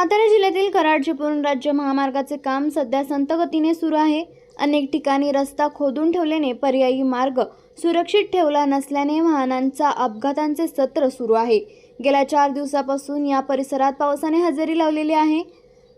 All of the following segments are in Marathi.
सातारा जिल्ह्यातील कराड चिपळूण राज्य महामार्गाचे काम सध्या संतगतीने सुरू आहे. अनेक ठिकाणी रस्ता खोदून ठेवल्याने पर्यायी मार्ग सुरक्षित ठेवला नसल्याने वाहनांचा अपघातांचे सत्र सुरू आहे. गेल्या चार दिवसापासून या परिसरात पावसाने हजेरी लावलेली आहे.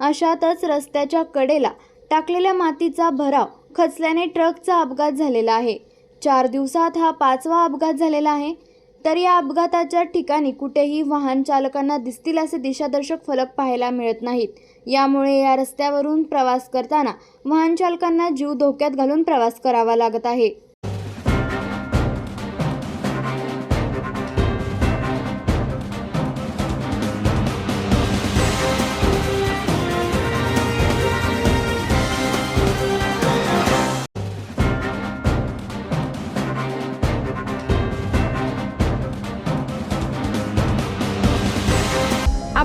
अशातच रस्त्याच्या कडेला टाकलेल्या मातीचा भराव खचल्याने ट्रकचा अपघात झालेला आहे. चार दिवसात हा पाचवा अपघात झालेला आहे. तर या अपघाताच्या ठिकाणी कुठेही वाहन चालकांना दिसतील असे दिशादर्शक फलक पाहायला मिळत नाहीत. यामुळे या रस्त्यावरून प्रवास करताना वाहन चालकांना जीव धोक्यात घालून प्रवास करावा लागत आहे.